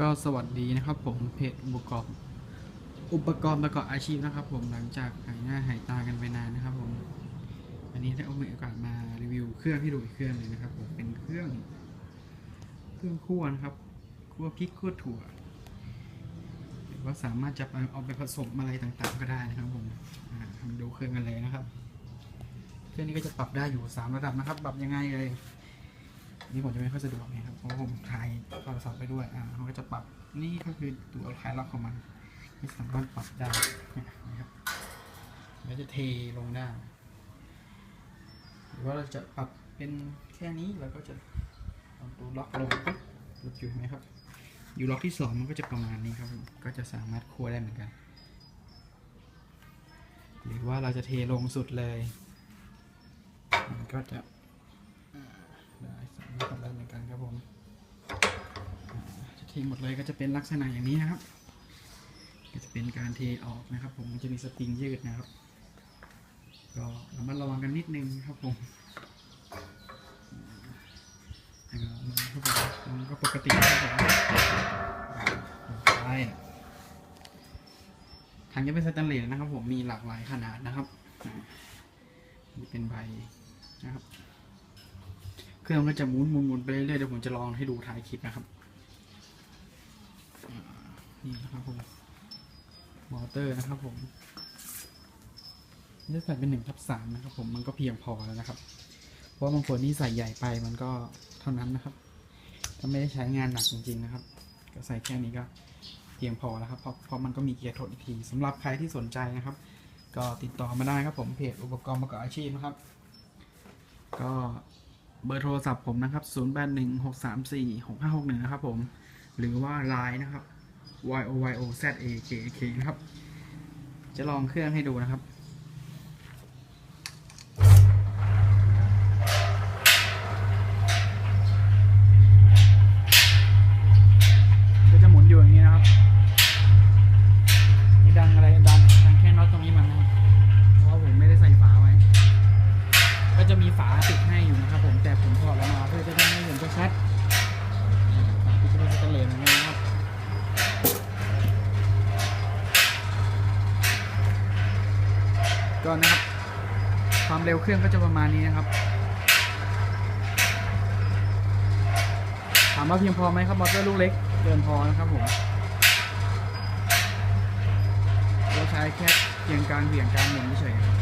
ก็สวัสดีนะครับผมเพจอุปกรณ์อุปกรณ์ประกอบอาชีพนะครับ ผมหลังจากหายหน้าหายตากันไปนานนะครับผมอันนี้ได้เอามีโอกาสมารีวิวเครื่องให้ดูอีกเครื่องหนึงนะครับผมเป็นเครื่อง เครื่องคั่วนะครับคั่วพริกคั่วถั่วหรือว่าสามารถจะเอาไปผสมอะไรต่างๆ ก็ได้นะครับผมมาดูเครื่องกันเลยนะครับ เครื่องนี้ก็จะปรับได้อยู่สามระดับนะครับ ปรับยังไงเลยนี่ผมจะไม่ค่อยสะดวกนะครับเพราะผม รศัพท์ไปด้วยอ่าเขาก็จะปรับนี่ก็คือตัวคลายล็อกของมันไม่สามารถปรับได้นะครับแล้วจะเทลงได้หรือว่าเราจะปรับเป็นแค่นี้เราก็จะเอาตัวล็อกลงปุ๊บหลุดอยู่ไหมครับ อยู่ล็อกที่สองมันก็จะประมาณนี้ครับ ก็จะสามารถคั่วได้เหมือนกัน หรือว่าเราจะเทลงสุดเลย มันก็จะได้สามารถทำได้เหมือนกันครับผมาจะทิ้งหมดเลยก็จะเป็นลักษณะอย่างนี้นะครับ ก็จะเป็นการเทออกนะครับ ผมมันจะมีสปริงยืดนะครับ ก็ระมัดระวังกันนิดนึงครับผมอ่ามันก็ปกติมันก็ปกตินะครับผมใช่ทางจะเป็นสแตนเลสนะครับ ผมมีหลากหลายขนาดนะครับนี่เป็นใบนะครับ เครื่องก็จะหมุนหมุนหมุนไปเรื่อยๆเดี๋ยวผมจะลองให้ดูท้ายคลิปนะครับ นี่นะครับผมมอเตอร์นะครับผมนี่ใส่เป็นหนึ่งทับสามนะครับผมมันก็เพียงพอแล้วนะครับ เพราะบางคนนี่ใส่ใหญ่ไปมันก็เท่านั้นนะครับ ถ้าไม่ได้ใช้งานหนักจริง ๆนะครับ ก็ใส่แค่นี้ก็เพียงพอแล้วครับเพราะเพราะมันก็มีเกียร์ทดอีกทีสำหรับใครที่สนใจนะครับ ก็ติดต่อมาได้ครับผมเพจอุปกรณ์ประกอบอาชีพนะครับ ก็เบอร์โทรศัพท์ผมนะครับ 0 8 1 6 3 4 6 5 6 1 นะครับผม หรือว่า Line นะครับ y o y o z a k a k นะครับ จะลองเครื่องให้ดูนะครับ ก็นะครับ ความเร็วเครื่องก็จะประมาณนี้นะครับ ถามว่าเพียงพอไหมครับมอเตอร์ลูกเล็กเกินพอนะครับผมเราใช้แค่เพียงการเหวี่ยงการหมุนเฉยครับ